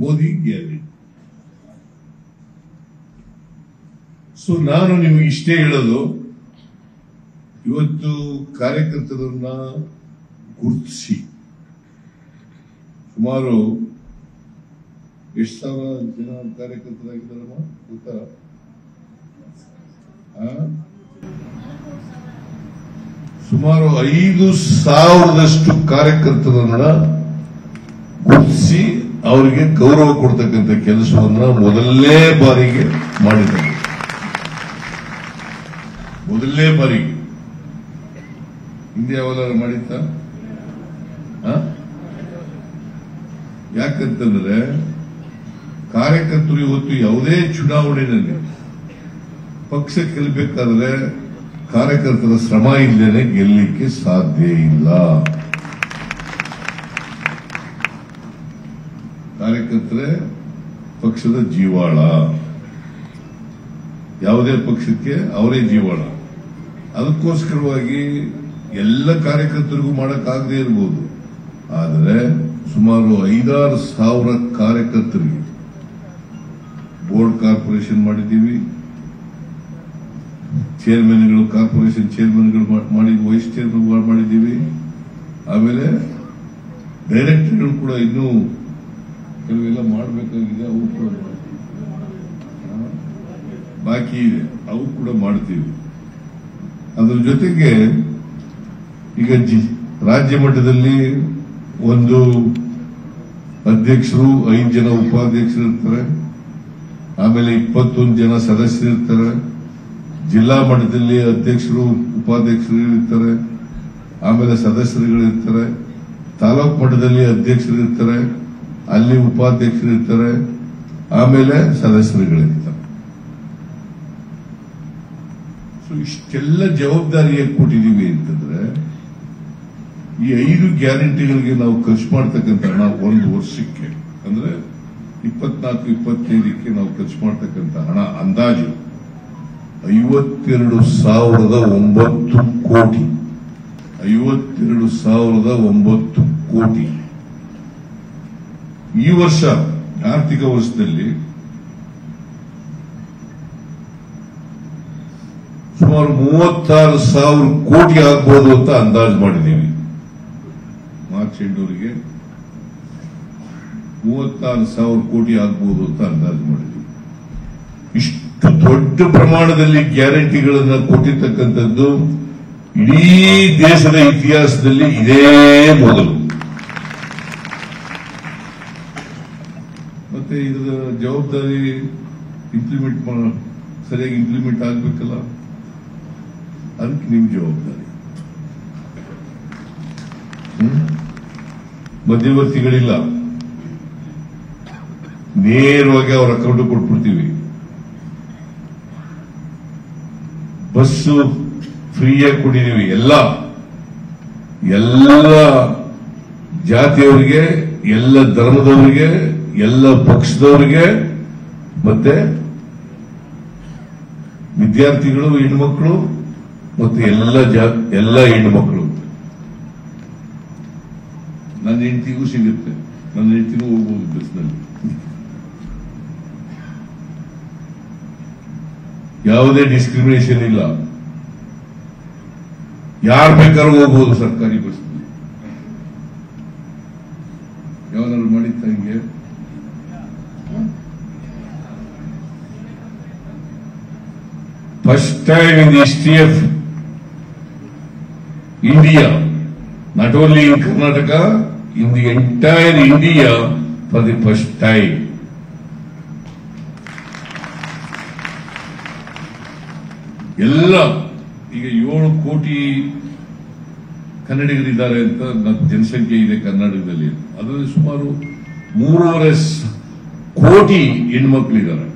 Modi ಗೆಲ್ಲಿ. So ನಾನು ನಿಮಗೆ ಇಷ್ಟೇ ಹೇಳೋದು, ಇವತ್ತು ಕಾರ್ಯಕರ್ತರನ್ನ ಗುರುತಿಸಿ. ಸುಮಾರು ಎಷ್ಟು ಸಾವಿರ ಜನ ಕಾರ್ಯಕರ್ತರಾಗಿದ್ದಾರಮ್ಮ? ಗೊತ್ತಾ? ಸುಮಾರು ಐದು ಸಾವಿರದಷ್ಟು ಕಾರ್ಯಕರ್ತರನ್ನ ಗುರುತಿಸಿ ಅವರಿಗೆ ಗೌರವ ಕೊಡ್ತಕ್ಕಂಥ ಕೆಲಸವನ್ನ ಮೊದಲನೇ ಬಾರಿಗೆ ಮಾಡಿದ್ದಾರೆ. ಮೊದಲನೇ ಬಾರಿಗೆ. ಹಿಂದೆ ಯಾವಾಗ ಮಾಡಿತ್ತ ಯಾಕಂತಂದ್ರೆ ಕಾರ್ಯಕರ್ತರು ಇವತ್ತು ಯಾವುದೇ ಚುನಾವಣೆಯಲ್ಲಿ ಪಕ್ಷ ಗೆಲ್ಲಬೇಕಾದ್ರೆ ಕಾರ್ಯಕರ್ತರ ಶ್ರಮ ಇಲ್ಲದೆ ಗೆಲ್ಲಲಿಕ್ಕೆ ಸಾಧ್ಯ ಇಲ್ಲ. ಕಾರ್ಯಕರ್ತರೇ, ಪಕ್ಷದ ಜೀವಾಳ. ಯಾವುದೇ ಪಕ್ಷಕ್ಕೆ ಅವರೇ ಜೀವಾಳ. ಅದಕ್ಕೋಸ್ಕರವಾಗಿ ಎಲ್ಲ ಕಾರ್ಯಕರ್ತರಿಗೂ ಮಾಡಕ್ಕಾಗದೇ ಇರಬಹುದು ಆದರೆ ಸುಮಾರು ಐದಾರು ಸಾವಿರ ಕಾರ್ಯಕರ್ತರಿಗೆ ಬೋರ್ಡ್ ಕಾರ್ಪೊರೇಷನ್ ಮಾಡಿದ್ದೀವಿ. ಚೇರ್ಮನ್ಗಳು, ಕಾರ್ಪೊರೇಷನ್ ಚೇರ್ಮನ್ಗಳು ಮಾಡಿ, ವೈಸ್ ಚೇರ್ಮನ್ ಮಾಡಿದ್ದೀವಿ. ಆಮೇಲೆ ಡೈರೆಕ್ಟರ್ಗಳು ಕೂಡ ಇನ್ನೂ ಕೆಲವೆಲ್ಲ ಮಾಡಬೇಕಾಗಿದೆ, ಅವು ಕೂಡ ಬಾಕಿ ಇದೆ, ಅವು ಕೂಡ ಮಾಡ್ತೀವಿ. ಅದ್ರ ಜೊತೆಗೆ ಈಗ ರಾಜ್ಯ ಮಟ್ಟದಲ್ಲಿ ಒಂದು ಅಧ್ಯಕ್ಷರು, ಐದು ಜನ ಉಪಾಧ್ಯಕ್ಷರು ಇರ್ತಾರೆ. ಆಮೇಲೆ ಇಪ್ಪತ್ತೊಂದು ಜನ ಸದಸ್ಯರು ಇರ್ತಾರೆ. ಜಿಲ್ಲಾ ಮಟ್ಟದಲ್ಲಿ ಅಧ್ಯಕ್ಷರು, ಉಪಾಧ್ಯಕ್ಷರು ಇರ್ತಾರೆ. ಆಮೇಲೆ ಸದಸ್ಯರುಗಳಿರ್ತಾರೆ ತಾಲೂಕು ಮಟ್ಟದಲ್ಲಿ ಅಧ್ಯಕ್ಷರು ಇರ್ತಾರೆ. ಅಲ್ಲಿ ಉಪಾಧ್ಯಕ್ಷರು ಇರ್ತಾರೆ, ಆಮೇಲೆ ಸದಸ್ಯರುಗಳಿರ್ತಾರೆ. ಸೊ ಇಷ್ಟೆಲ್ಲ ಜವಾಬ್ದಾರಿ ಹೇಗೆ ಕೊಟ್ಟಿದೀವಿ ಅಂತಂದ್ರೆ, ಈ ಐದು ಗ್ಯಾರಂಟಿಗಳಿಗೆ ನಾವು ಖರ್ಚು ಮಾಡ್ತಕ್ಕಂಥ ಹಣ ಒಂದು ವರ್ಷಕ್ಕೆ, ಅಂದ್ರೆ ಇಪ್ಪತ್ನಾಲ್ಕು, ಇಪ್ಪತ್ತೈದಕ್ಕೆ ನಾವು ಖರ್ಚು ಮಾಡ್ತಕ್ಕಂಥ ಹಣ ಅಂದಾಜು ಐವತ್ತೆರಡು ಸಾವಿರದ ಒಂಬತ್ತು ಕೋಟಿ. ಐವತ್ತೆರಡು ಸಾವಿರದ ಒಂಬತ್ತು ಕೋಟಿ. ಈ ವರ್ಷ ಆರ್ಥಿಕ ವರ್ಷದಲ್ಲಿ ಸುಮಾರು ಮೂವತ್ತಾರು ಸಾವಿರ ಕೋಟಿ ಆಗ್ಬಹುದು ಅಂತ ಅಂದಾಜು ಮಾಡಿದ್ದೀವಿ. ಮಾರ್ಚ್ ಎಂಟವರಿಗೆ ಮೂವತ್ತಾರು ಸಾವಿರ ಕೋಟಿ ಆಗ್ಬೋದು ಅಂತ ಅಂದಾಜು ಮಾಡಿದ್ದೀವಿ. ಇಷ್ಟು ದೊಡ್ಡ ಪ್ರಮಾಣದಲ್ಲಿ ಗ್ಯಾರಂಟಿಗಳನ್ನ ಕೊಟ್ಟಿರ್ತಕ್ಕಂಥದ್ದು ಇಡೀ ದೇಶದ ಇತಿಹಾಸದಲ್ಲಿ ಇದೇ ಮೊದಲು. ಮತ್ತೆ ಇದರ ಜವಾಬ್ದಾರಿ ಇಂಪ್ಲಿಮೆಂಟ್ ಸರಿಯಾಗಿ ಇಂಪ್ಲಿಮೆಂಟ್ ಆಗ್ಬೇಕಲ್ಲ? ಅದಕ್ಕೆ ನಿಮ್ ಜವಾಬ್ದಾರಿ? ಮಧ್ಯವರ್ತಿಗಳಿಲ್ಲ. ನೇರವಾಗಿ ಅವ್ರ ಅಕೌಂಟ್ ಕೊಟ್ಬಿಡ್ತೀವಿ. ಬಸ್ಸು ಫ್ರೀಯಾಗಿ ಕೊಟ್ಟಿದ್ದೀವಿ ಎಲ್ಲ. ಎಲ್ಲ ಜಾತಿಯವರಿಗೆ, ಎಲ್ಲ ಧರ್ಮದವರಿಗೆ ಎಲ್ಲ ಪಕ್ಷದವರಿಗೆ, ಮತ್ತೆ ವಿದ್ಯಾರ್ಥಿಗಳು, ಹೆಣ್ಮಕ್ಳು, ಮತ್ತು ಎಲ್ಲ ಜಾ, ಎಲ್ಲ ಹೆಣ್ಮಕ್ಳು. ನನ್ನ ಹೆಂಡತಿಗೂ ಸಿಗುತ್ತೆ. ನನ್ನ ಹೆಂಡತಿಗೂ ಹೋಗ್ಬೋದು ಬಸ್ನಲ್ಲಿ. ಯಾವುದೇ ಡಿಸ್ಕ್ರಿಮಿನೇಷನ್ ಇಲ್ಲ. ಯಾರು ಬೇಕಾದ್ರೂ ಹೋಗ್ಬೋದು ಸರ್ಕಾರಿ ಬಸ್ನಲ್ಲಿ. ಯಾವನಾದ್ರು ಮಾಡಿದ್ದ ಹಿಂಗೆ? First time in the of India not only Karnataka in the entire an India for the first time ಎಲ್ಲ, ಈಗ ಏಳು ಕೋಟಿ ಕನ್ನಡಿಗಳಿದ್ದಾರೆ ಅಂತ ಜನಸಂಖ್ಯೆ ಇದೆ ಕರ್ನಾಟಕದಲ್ಲಿ. ಅದರಲ್ಲಿ ಸುಮಾರು ಮೂರವರೆ ಕೋಟಿ ಹೆಣ್ಮಕ್ಳಿದ್ದಾರೆ